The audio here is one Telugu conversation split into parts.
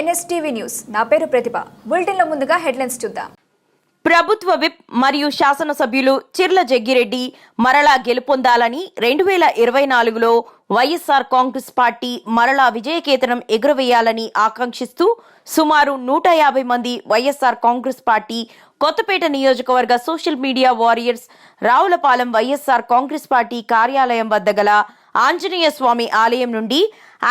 NSTV news. నా పేరు ప్రతిభ. బులెటిన్లో ముందుగా హెడ్లైన్స్ చూద్దాం. ప్రభుత్వ విప్ మరియు శాసనసభ్యులు చిర్ల జగ్గిరెడ్డి మరలా గెలుపొందాలని రెండు వేల ఇరవై నాలుగులో వైఎస్ఆర్ కాంగ్రెస్ పార్టీ మరలా విజయకేతనం ఎగురవేయాలని ఆకాంక్షిస్తూ సుమారు నూట యాభై మంది వైఎస్ఆర్ కాంగ్రెస్ పార్టీ కొత్తపేట నియోజకవర్గ social media warriors Ravulapalem YSR Congress party కార్యాలయం వద్ద గల ఆంజనేయ స్వామి ఆలయం నుండి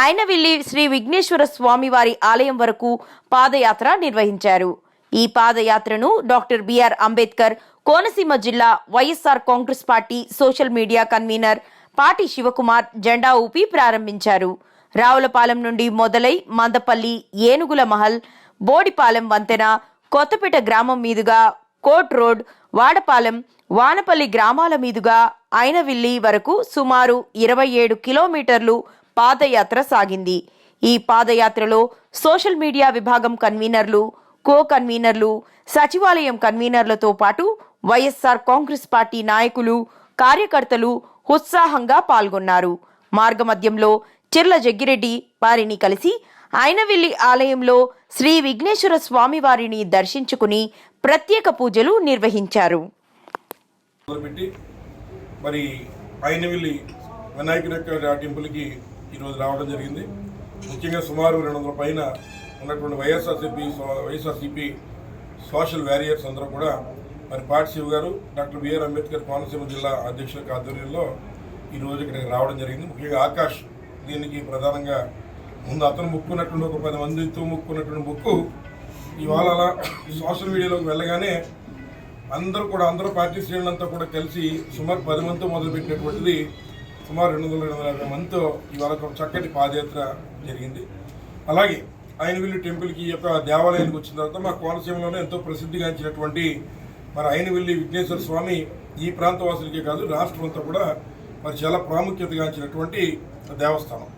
ఆయనవిల్లి శ్రీ విఘ్నేశ్వర స్వామి వారి ఆలయం వరకు పాదయాత్ర నిర్వహించారు. ఈ పాదయాత్రను డాక్టర్ బిఆర్ అంబేద్కర్ కోనసీమ జిల్లా YSR Congress party social media convener Pati Sivakumar జెండా ఊపి ప్రారంభించారు. రావులపాలెం నుండి మొదలై మందపల్లి ఏనుగుల మహల్ బోడిపాలెం వంతెన కొత్తపేట గ్రామం మీదుగా కోట్ రోడ్ వాడపాలెం వానపల్లి గ్రామాల మీదుగా ఐనవిల్లి వరకు సుమారు ఇరవై ఏడు కిలోమీటర్లు పాదయాత్ర సాగింది. ఈ పాదయాత్రలో సోషల్ మీడియా విభాగం కన్వీనర్లు కో కన్వీనర్లు సచివాలయం కన్వీనర్లతో పాటు వైఎస్ఆర్ కాంగ్రెస్ పార్టీ నాయకులు కార్యకర్తలు ఉత్సాహంగా పాల్గొన్నారు. మార్గమధ్యంలో చిర్ల జగ్గిరెడ్డి వారిని కలిసి ఆయనవెల్లి ఆలయంలో శ్రీ విఘ్నేశ్వర స్వామి వారిని దర్శించుకుని ప్రత్యేక పూజలు నిర్వహించారు. మరి ఆయనవెల్లి వినాయకుడి యొక్క టెంపుల్కి ఈరోజు రావడం జరిగింది. ముఖ్యంగా సుమారు రెండు వందల పైన ఉన్నటువంటి వైఎస్ఆర్సీపీ వైఎస్ఆర్సీపీ సోషల్ వ్యారియర్స్ అందరూ కూడా మరి పాటి గారు డాక్టర్ బిఆర్ అంబేద్కర్ కోనసీమ జిల్లా అధ్యక్షుల ఆధ్వర్యంలో ఈరోజు ఇక్కడికి రావడం జరిగింది. ముఖ్యంగా ఆకాష్ దీనికి ప్రధానంగా ముందు అతను ముక్కున్నటువంటి ఒక పది మందితో ముక్కున్నటువంటి ముక్కు. ఇవాళ అలా సోషల్ మీడియాలోకి వెళ్ళగానే అందరూ కూడా అందరూ పార్టీ శ్రేణులంతా కూడా కలిసి సుమారు పది మందితో మొదలుపెట్టినటువంటిది సుమారు రెండు వందల రెండు వందల యాభై మందితో ఇవాళ ఒక చక్కటి పాదయాత్ర జరిగింది. అలాగే ఆయనవిల్లి టెంపుల్కి యొక్క దేవాలయానికి వచ్చిన తర్వాత మా కోనసీమలోనే ఎంతో ప్రసిద్ధిగాంచినటువంటి మరి ఆయనవిల్లి విఘ్నేశ్వర స్వామి ఈ ప్రాంత వాసులకే కాదు రాష్ట్రం అంతా కూడా మరి చాలా ప్రాముఖ్యతగాంచినటువంటి దేవస్థానం.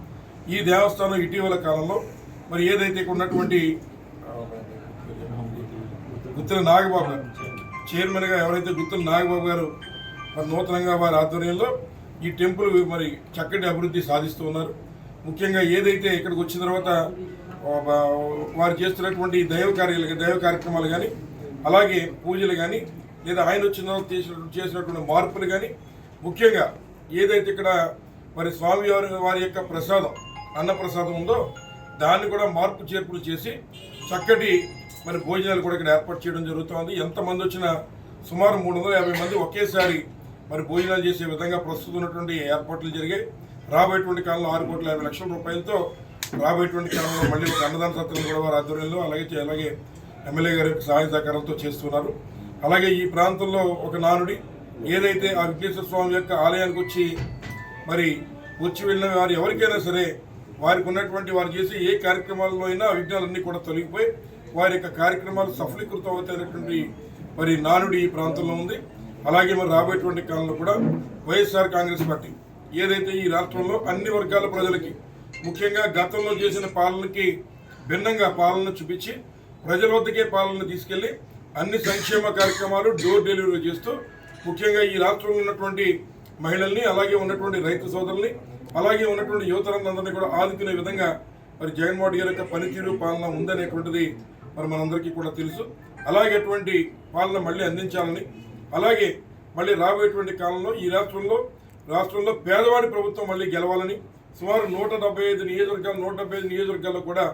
ఈ దేవస్థానం ఇటీవల కాలంలో మరి ఏదైతే ఉన్నటువంటి గుత్తుల నాగబాబు గారు చైర్మన్గా ఎవరైతే గుత్తుల నాగబాబు గారు మరి నూతనంగా వారి ఆధ్వర్యంలో ఈ టెంపుల్ మరి చక్కటి అభివృద్ధి సాధిస్తూ ఉన్నారు. ముఖ్యంగా ఏదైతే ఇక్కడికి వచ్చిన తర్వాత వారు చేస్తున్నటువంటి దైవ కార్యాలు దైవ కార్యక్రమాలు కానీ అలాగే పూజలు కానీ లేదా ఆయన వచ్చిన తర్వాత చేసినటువంటి మార్పులు కానీ ముఖ్యంగా ఏదైతే ఇక్కడ మరి స్వామివారి వారి యొక్క ప్రసాదం అన్నప్రసాదం ఉందో దాన్ని కూడా మార్పు చేర్పులు చేసి చక్కటి మరి భోజనాలు కూడా ఇక్కడ ఏర్పాటు చేయడం జరుగుతోంది. ఎంతమంది వచ్చినా సుమారు మూడు వందల యాభై మంది ఒకేసారి మరి భోజనాలు చేసే విధంగా ప్రస్తుతం ఉన్నటువంటి ఏర్పాట్లు జరిగాయి. రాబోయేటువంటి కాలంలో ఆరు కోట్ల యాభై లక్షల రూపాయలతో రాబోయేటువంటి కాలంలో మళ్ళీ ఒక అన్నదాన సత్రం కూడా వారి ఆధ్వర్యంలో అలాగే చే- అలాగే ఎమ్మెల్యే గారి సహాయ సహకారంతో చేస్తున్నారు. అలాగే ఈ ప్రాంతంలో ఒక నానుడి ఏదైతే ఆ విఘ్నేశ్వర స్వామి యొక్క ఆలయానికి వచ్చి మరి వచ్చి వెళ్ళిన వారు ఎవరికైనా సరే వారికి ఉన్నటువంటి వారు చేసే ఏ కార్యక్రమాల్లో అయినా ఆ విఘ్నాలన్నీ కూడా తొలగిపోయి వారి యొక్క కార్యక్రమాలు సఫలీకృతం అవుతున్నటువంటి మరి నానుడి ఈ ప్రాంతంలో ఉంది. అలాగే మరి రాబోయేటువంటి కాలంలో కూడా వైఎస్ఆర్ కాంగ్రెస్ పార్టీ ఏదైతే ఈ రాష్ట్రంలో అన్ని వర్గాల ప్రజలకి ముఖ్యంగా గతంలో చేసిన పాలనకి భిన్నంగా పాలన చూపించి ప్రజల వద్దకే పాలన తీసుకెళ్ళి అన్ని సంక్షేమ కార్యక్రమాలు డోర్ డెలివరీ చేస్తూ ముఖ్యంగా ఈ రాష్ట్రంలో ఉన్నటువంటి మహిళల్ని అలాగే ఉన్నటువంటి రైతు సోదరుల్ని అలాగే ఉన్నటువంటి యువతరందరినీ కూడా ఆదుకునే విధంగా మరి జగన్మోహన్ గారి యొక్క పనితీరు పాలన ఉందనేటువంటిది మరి మనందరికీ కూడా తెలుసు. అలాగే అటువంటి పాలన మళ్ళీ అందించాలని అలాగే మళ్ళీ రాబోయేటువంటి కాలంలో ఈ రాష్ట్రంలో రాష్ట్రంలో పేదవాడి ప్రభుత్వం మళ్ళీ గెలవాలని సుమారు నూట డెబ్బై ఐదు నియోజకవర్గాలు నూట డెబ్బై ఐదు నియోజకవర్గాల్లో కూడా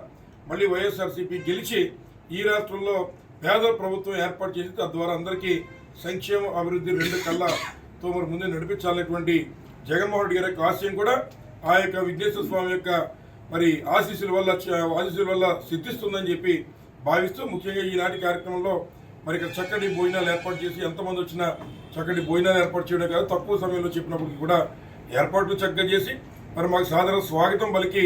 మళ్ళీ వైఎస్ఆర్సీపీ గెలిచి ఈ రాష్ట్రంలో పేద ప్రభుత్వం ఏర్పాటు చేసి తద్వారా అందరికీ సంక్షేమ అభివృద్ధి రెండు కళ్ళతో మరి ముందే నడిపించాలనేటువంటి జగన్మోహన్ రెడ్డి గారి యొక్క ఆశయం కూడా ఆ యొక్క విఘ్నేశ్వర స్వామి యొక్క మరి ఆశీస్సుల వల్ల ఆశీస్సుల వల్ల సిద్ధిస్తుందని చెప్పి భావిస్తూ ముఖ్యంగా ఈనాటి కార్యక్రమంలో మరి ఇక్కడ చక్కటి భోజనాలు ఏర్పాటు చేసి ఎంతమంది వచ్చినా చక్కటి భోజనాలు ఏర్పాటు చేయడం కాదు తక్కువ సమయంలో చెప్పినప్పటికీ కూడా ఏర్పాట్లు చక్కగా చేసి మరి మాకు సాధారణ స్వాగతం పలికి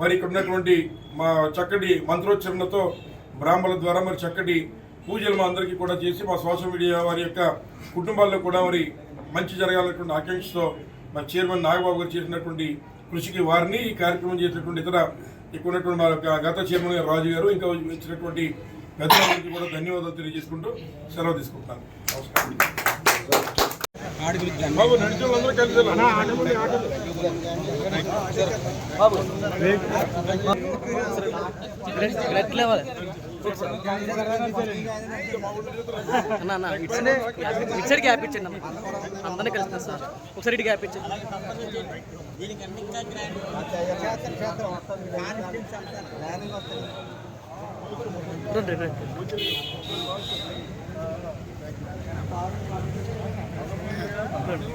మరి ఇక్కడ ఉన్నటువంటి మా చక్కటి మంత్రోచ్చరణతో బ్రాహ్మణుల ద్వారా మరి చక్కటి పూజలు మా అందరికీ కూడా చేసి మా సోషల్ మీడియా వారి యొక్క కుటుంబాల్లో కూడా మరి మంచి జరగాలన్నటువంటి ఆకాంక్షతో మరి చైర్మన్ నాగబాబు గారు చేసినటువంటి కృషికి వారిని ఈ కార్యక్రమం చేసినటువంటి ఇతర ఇక్కడ ఉన్నటువంటి మా యొక్క గత చైర్మన్ గారు రాజు గారు ఇంకా వచ్చినటువంటి పెద్దలందరికీ కూడా ధన్యవాదాలు తెలియజేసుకుంటూ సెలవు తీసుకుంటున్నాను నమస్కారం బాబు నడిచే వాళ్ళందరూ కలిసి వెళ్ళాలి. రెడ్ లెవెల్ అన్న అన్న ఇటు సైడ్ ఇటు సైడ్ గ్యాప్ ఇచ్చండి అన్న. అందరినీ కలిసిన సార్. ఒకసారి ఇటు గ్యాప్ ఇచ్చండి రండి రండి. రండి.